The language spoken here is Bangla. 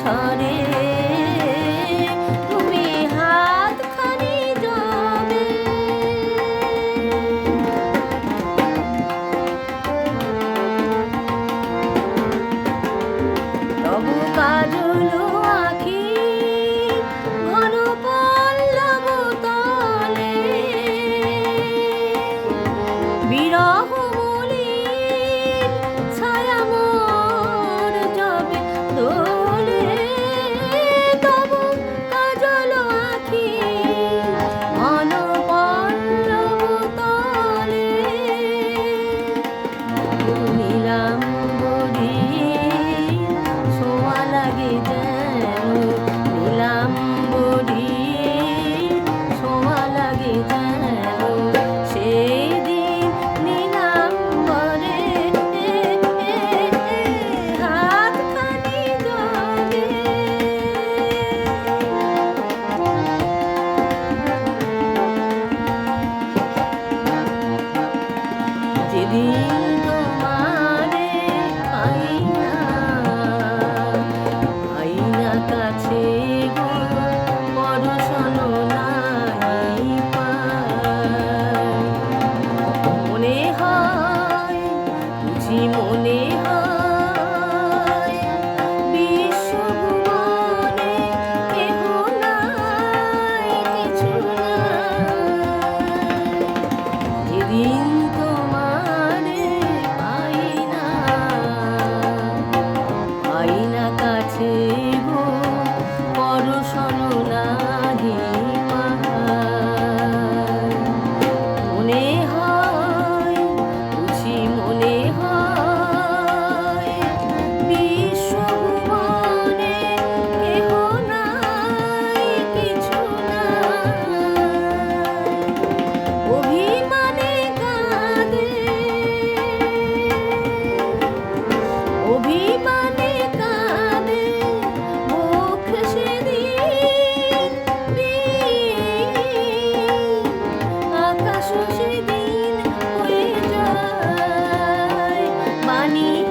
ঝরে যেদিন তোমারে পাই না পাই না কাছে মনে হয় বুঝি মনে হয় Thank you. money.